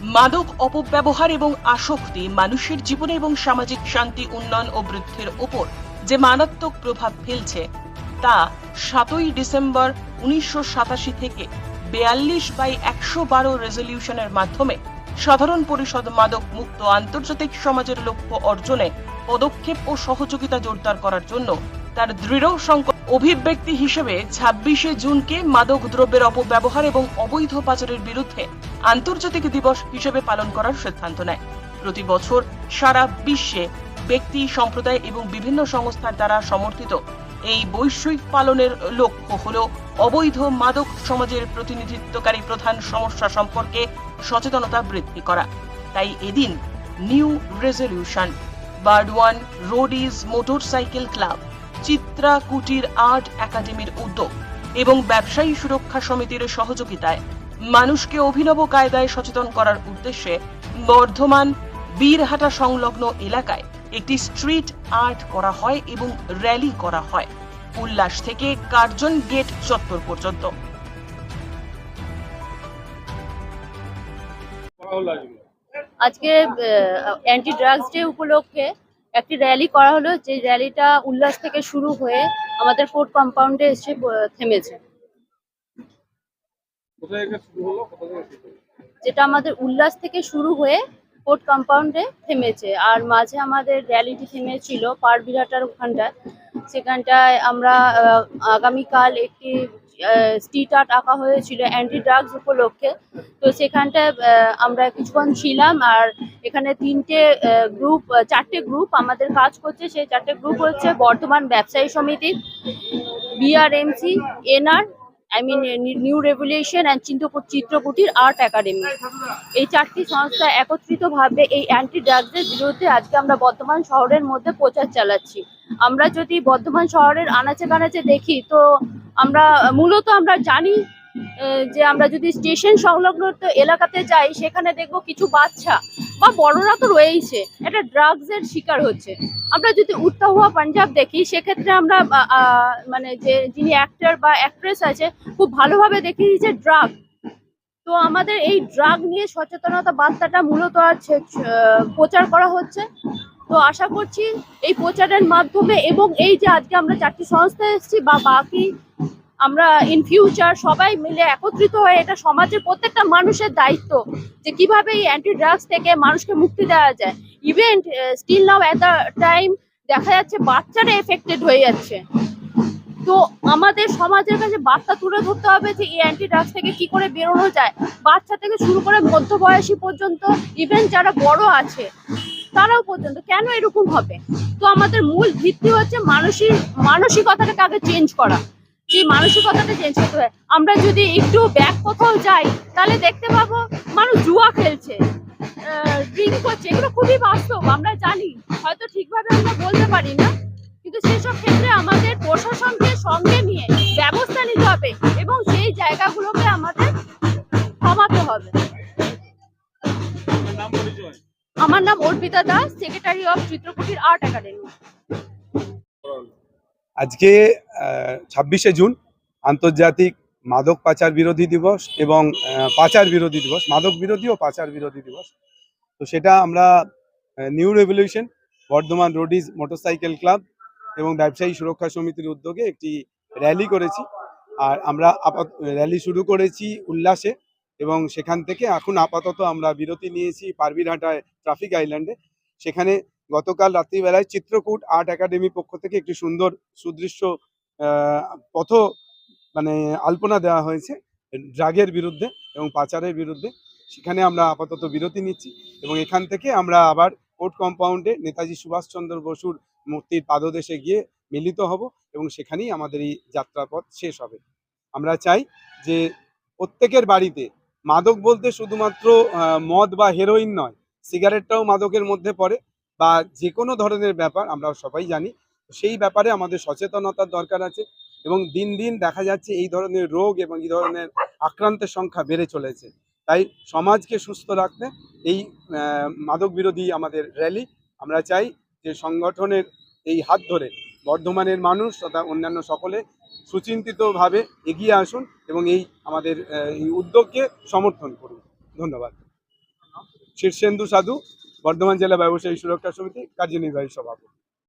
মাদক অপব্যবহার এবং আসক্তি মানুষের জীবনে এবং সামাজিক শান্তি, উন্নয়ন ও বৃদ্ধির উপর যে মারাত্মক প্রভাব ফেলছে, তা সাতই ডিসেম্বর উনিশশো সাতাশি থেকে বেয়াল্লিশ বাই একশো বারো রেজলিউশনের মাধ্যমে সাধারণ পরিষদ মাদক মুক্ত আন্তর্জাতিক সমাজের লক্ষ্য অর্জনে পদক্ষেপ ও সহযোগিতা জোরদার করার জন্য তার দৃঢ় সংকল্প অভিব্যক্তি হিসেবে ছাব্বিশে জুনকে মাদক দ্রব্যের অপব্যবহার এবং অবৈধ পাচারের বিরুদ্ধে আন্তর্জাতিক দিবস হিসেবে পালন করার সিদ্ধান্ত নেয়। প্রতি বছর সারা বিশ্বে ব্যক্তি, সম্প্রদায় এবং বিভিন্ন সংস্থার দ্বারা সমর্থিত এই বৈশ্বিক পালনের লক্ষ্য হল অবৈধ মাদক সমাজের প্রতিনিধিত্বকারী প্রধান সমস্যা সম্পর্কে সচেতনতা বৃদ্ধি করা। তাই এদিন new resolution, Burdwan roadies motorcycle club Chitra Kutir art একাডেমির উদ্যোগ এবং ব্যবসায়ী সুরক্ষা সমিতির সহযোগিতায় মানুষকে অভিনব কায়দায় সচেতন করার উদ্দেশ্যে বর্ধমান বীরহাটা সংলগ্ন এলাকায় একটি স্ট্রিট আর্ট করা হয় এবং র্যালি করা হয়। উল্লাস থেকে কার্জন গেট চত্বর পর্যন্ত। আজকে। অ্যান্টি ড্রাগস ডে উপলক্ষে একটি র্যালি করা হলো যে র্যালিটা উল্লাস থেকে শুরু হয়ে আমাদের কোর্ট কম্পাউন্ডে এসে থেমেছে। যেটা আমাদের উল্লাস থেকে শুরু হয়ে কোর্ট কম্পাউন্ডে থেমেছে। আর মাঝে আমাদের র্যালিটি থেমেছিল পারবিরাটার ওখানটায়। সেখানটায় আমরা আগামীকাল একটি স্ট্রিট আর্ট আঁকা হয়েছিল অ্যান্টি ড্রাগস উপলক্ষে। তো সেখানটায় আমরা কিছুক্ষণ ছিলাম আর এখানে তিনটে গ্রুপ চারটে গ্রুপ আমাদের কাজ করছে। সেই চারটে গ্রুপ হচ্ছে বর্ধমান ব্যবসায়ী সমিতি BRMC NR I mean new revolution and Chitrakoot Chitrakutir art academy এই চারটি সংস্থা একত্রিতভাবে এই অ্যান্টি ড্রাগসের বিরুদ্ধে আজকে আমরা বর্ধমান শহরের মধ্যে প্রচার চালাচ্ছি। আমরা যদি বর্ধমান শহরের আনাচে কানাচে দেখি, তো আমরা, মূলত আমরা জানি যে আমরা যদি স্টেশন সংলগ্ন এলাকাতে যাই, সেখানে দেখব কিছু বাচ্চা, বা বড়রা তো রয়েইছে, একটা ড্রাগসের শিকার হচ্ছে। আমরা যদি উঠতা হুয়া পাঞ্জাব দেখি, সেক্ষেত্রে আমরা মানে যে যিনি অ্যাক্টর বা অ্যাক্ট্রেস আছে, খুব ভালোভাবে দেখি যে ড্রাগ তো আমাদের এই ড্রাগ নিয়ে সচেতনতা বার্তাটা মূলত আছে প্রচার করা হচ্ছে। তো আশা করছি, এই প্রচারের মাধ্যমে এবং এই যে আজকে আমরা চারটি সংস্থা এসেছি, বা বাকি আমরা ইন ফিউচার সবাই মিলে একত্রিত হয়ে এটা সমাজের প্রত্যেকটা মানুষের দায়িত্ব যে কীভাবে এই অ্যান্টি ড্রাগস থেকে মানুষকে মুক্তি দেওয়া যায়। Event still now at the time দেখা যাচ্ছে বাচ্চারা এফেক্টেড হয়ে যাচ্ছে। তো আমাদের সমাজের কাছে বার্তা তুলে ধরতে হবে যে এই অ্যান্টি ড্রাগস থেকে কি করে বেরোনো যায়। বাচ্চা থেকে শুরু করে মধ্যবয়সী পর্যন্ত ইভেন যারা বড় আছে, তারাও পর্যন্ত কেন এরকম হবে? তো আমাদের মূল ভিত্তি হচ্ছে মানসিক, মানসিকতাটাকে আগে চেঞ্জ করা। সেই মানসিকতাটা চেঞ্জ করতে হবে আমরা যদি একটু ব্যাক কোথাও যাই, তাহলে দেখতে পাবো মানুষ জুয়া খেলছে ড্রিঙ্ক করছে, এগুলো খুবই বাস্তব, আমরা জানি। হয়তো ঠিকভাবে আমরা বলতে পারি না, কিন্তু সেসব ক্ষেত্রে আমাদের প্রশাসনকে সঙ্গে নিয়ে ব্যবস্থা নিতে হবে এবং সেই জায়গাগুলোকে আমাদের থামাতে হবে। আমার নাম Arpita Das secretary of Chitrakutir art academy আজকে ছাব্বিশে জুন আন্তর্জাতিক মাদক পাচার বিরোধী দিবস এবং পাচার বিরোধী দিবস, মাদক বিরোধী ও পাচার বিরোধী দিবস। তো সেটা আমরা new revolution, Bardhaman roadies motorcycle club এবং ব্যবসায়ী সুরক্ষা সমিতির উদ্যোগে একটি র্যালি করেছি। আর আমরা আপাত, র্যালি শুরু করেছি উল্লাসে এবং সেখান থেকে এখন আপাতত আমরা বিরতি নিয়েছি পারবিরহাটায় ট্রাফিক আইল্যান্ডে। সেখানে গতকাল রাত্রিবেলায় চিত্রকূট আর্ট একাডেমির পক্ষ থেকে একটি সুন্দর সুদৃশ্য পথ মানে আলপনা দেওয়া হয়েছে, ড্রাগের বিরুদ্ধে এবং পাচারের বিরুদ্ধে। সেখানে আমরা আপাতত বিরতি নিচ্ছি এবং এখান থেকে আমরা আবার কোর্ট কম্পাউন্ডে নেতাজি সুভাষচন্দ্র বসুর মূর্তির পাদদেশে গিয়ে মিলিত হব এবং সেখানেই আমাদের এই যাত্রাপথ শেষ হবে। আমরা চাই যে প্রত্যেকের বাড়িতে, মাদক বলতে শুধুমাত্র মদ বা হেরোইন নয়, সিগারেটটাও মাদকের মধ্যে পড়ে। বা যে কোনো ধরনের ব্যাপার আমরা সবাই জানি। সেই ব্যাপারে আমাদের সচেতনতার দরকার আছে এবং দিন দিন দেখা যাচ্ছে এই ধরনের রোগ এবং এই ধরনের আক্রান্তের সংখ্যা বেড়ে চলেছে। তাই সমাজকে সুস্থ রাখতে এই মাদক বিরোধী আমাদের র্যালি আমরা চাই যে সংগঠনের এই হাত ধরে বর্ধমানের মানুষ তথা অন্যান্য সকলে সুচিন্তিতভাবে এগিয়ে আসুন এবং এই আমাদের এই উদ্যোগকে সমর্থন করুন। ধন্যবাদ। শীর্ষেন্দু সাধু বর্ধমান জেলা ব্যবসায়ী সুরক্ষা সমিতি কার্যনির্বাহী সভাপতি।